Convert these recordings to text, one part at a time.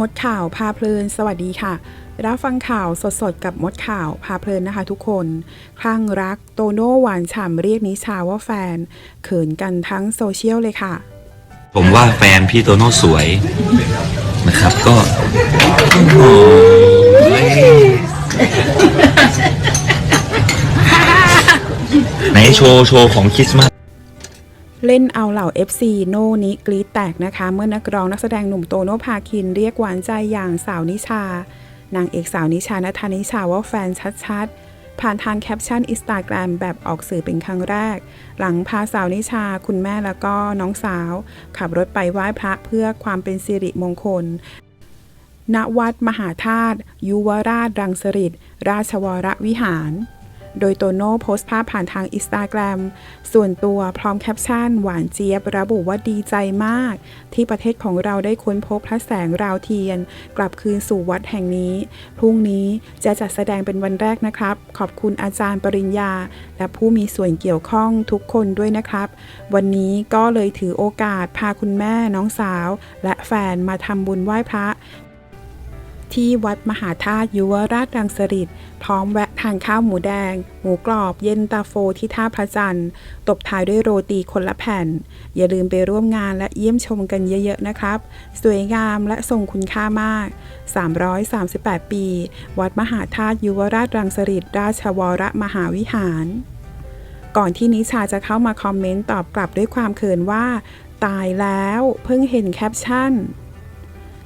มดข่าวพาเพลิน สวัสดีค่ะ รับฟังข่าวสดๆ กับมดข่าวพาเพลินนะคะทุกคน คลั่งรักโตโน่หวานฉ่ำเรียกนิชาว่าแฟน เขินกันทั้งโซเชียลเลยค่ะ ผมว่าแฟนพี่โตโน่สวยนะครับก็โอ้ไหนโชว์ โชว์ของคริสต์มาส เล่นเอาเหล่า FC โน่นิกรีดแตกนะคะ เมื่อนักร้องนักแสดงหนุ่มโตโน่พาคิน เรียกหวานใจอย่างสาวนิชา นางเอกสาวนิชานัทานิชาว่าแฟนชัดๆ ผ่านทางแคปชั่นอินสตาแกรมแบบออกสื่อเป็นครั้งแรก หลังพาสาวนิชาคุณแม่แล้วก็น้องสาว ขับรถไปไหว้พระเพื่อความเป็นสิริมงคลณวัดมหาธาตุยุวราชรังสฤษราชวรวิหาร โดยโตโน่โพสต์ภาพผ่านทางอินสตาแกรมส่วนตัวพร้อมแคปชั่น หวานเจี๊ยบระบุว่าดีใจมาก ที่ประเทศของเราได้ค้นพบพระแสงราวเทียน กลับคืนสู่วัดแห่งนี้ พรุ่งนี้จะจัดแสดงเป็นวันแรกนะครับ ขอบคุณอาจารย์ปริญญา และผู้มีส่วนเกี่ยวข้องทุกคนด้วยนะครับ วันนี้ก็เลยถือโอกาสพาคุณแม่น้องสาว และแฟนมาทำบุญไหว้พระ ที่วัดมหาธาตุยุวราชรังสฤษพร้อมแวะทานข้าวหมูแดง หมูกรอบเย็นตาโฟที่ท่าพระจันทร์ ตบท้ายด้วยโรตีคนละแผ่น อย่าลืมไปร่วมงานและเยี่ยมชมกันเยอะๆนะครับ สวยงามและทรงคุณค่ามาก 338 ปี วัดมหาธาตุยุวราชรังสฤษราชวรมหาวิหาร ก่อนที่นิชาจะเข้ามาคอมเมนต์ตอบกลับด้วยความเขินว่า ตายแล้วเพิ่งเห็นแคปชั่น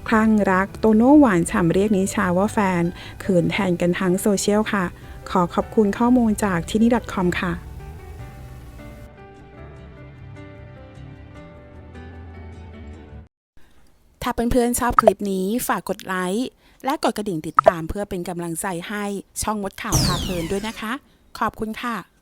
คลั่งรัก โตโน่หวานฉ่ำเรียกนิชาว่าแฟนเขินแทนกันทั้งโซเชียลค่ะ ขอขอบคุณข้อมูลจากที่นี่ .com ค่ะถ้าเพื่อนๆชอบคลิปนี้ฝากกดไลค์และกดกระดิ่งติดตามเพื่อเป็นกำลังใจให้ช่องมดข่าวพาเพลินด้วยนะคะ ขอบคุณค่ะ